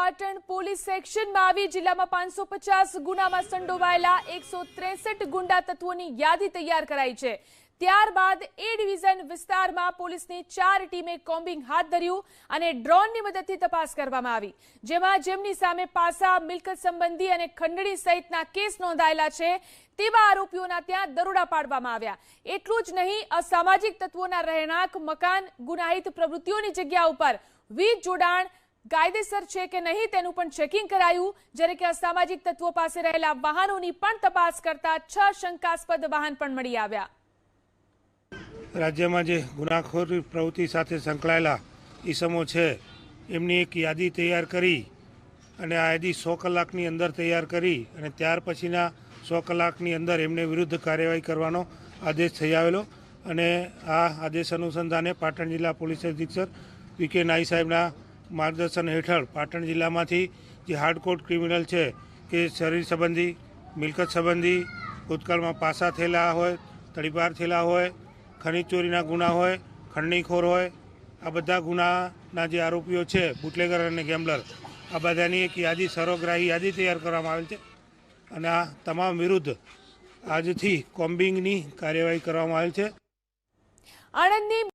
Patan police સેક્શનમાં આવી જિલ્લામાં પાંચસો પચાસ ગુનામાં સંડોવાયેલા એકસો ત્રેસઠ ગુંડા તત્વોની યાદી તૈયાર કરાઈ છે. ત્યારબાદ એ ડિવિઝન વિસ્તારમાં પોલીસની ચાર ટીમે કોમ્બિંગ હાથ ધર્યું અને ડ્રોનની મદદથી તપાસ કરવામાં આવી. જેમાં જેમની સામે પાસા, મિલકત સંબંધી અને ખંડણી સહિતના કેસ નોંધાયેલા છે, તેવા આરોપીઓના ત્યાં દરોડા પાડવામાં આવ્યા. એટલું જ નહીં, અસામાજિક તત્વોના રહેણાંક, મકાન, ગુનાહિત પ્રવૃત્તિઓની જગ્યા ઉપર વીજ જોડાણ કાયદેસર છે કે નહીં તેનું પણ ચેકિંગ કરાયું. જ્યારે કે અસામાજિક તત્વો પાસે રહેલા વાહનોની પણ તપાસ કરતા છ શંકાસ્પદ વાહન પણ મળી આવ્યા. રાજ્યમાં જે ગુનાખોરી પ્રવૃત્તિ સાથે સંકળાયેલા ઈસમો છે, એમની એક યાદી તૈયાર કરી અને આ યાદી સો કલાકની અંદર તૈયાર કરી અને ત્યાર પછીના સો કલાકની અંદર એમને વિરુદ્ધ કાર્યવાહી કરવાનો આદેશ થઈ આવેલો. અને આ આદેશ અનુસંધાને પાટણ જિલ્લા પોલીસ અધિક્ષક વી કે નાઈ સાહેબના માર્ગદર્શન હેઠળ પાટણ જિલ્લામાંથી જે હાર્ડકોડ ક્રિમિનલ છે કે શરીર સંબંધી, મિલકત સંબંધી, ભૂતકાળમાં પાસા થયેલા હોય, તડીપાર થયેલા હોય, ખનીજ ચોરીના ગુના હોય, ખંડણીખોર હોય, આ બધા ગુનાના જે આરોપીઓ છે, બુટલેગર અને ગેમ્બલર, આ બધાની એક યાદી, સર્વગ્રાહી યાદી તૈયાર કરવામાં આવેલ છે. અને આ તમામ વિરુદ્ધ આજથી કોમ્બિંગની કાર્યવાહી કરવામાં આવેલ છે. આણંદની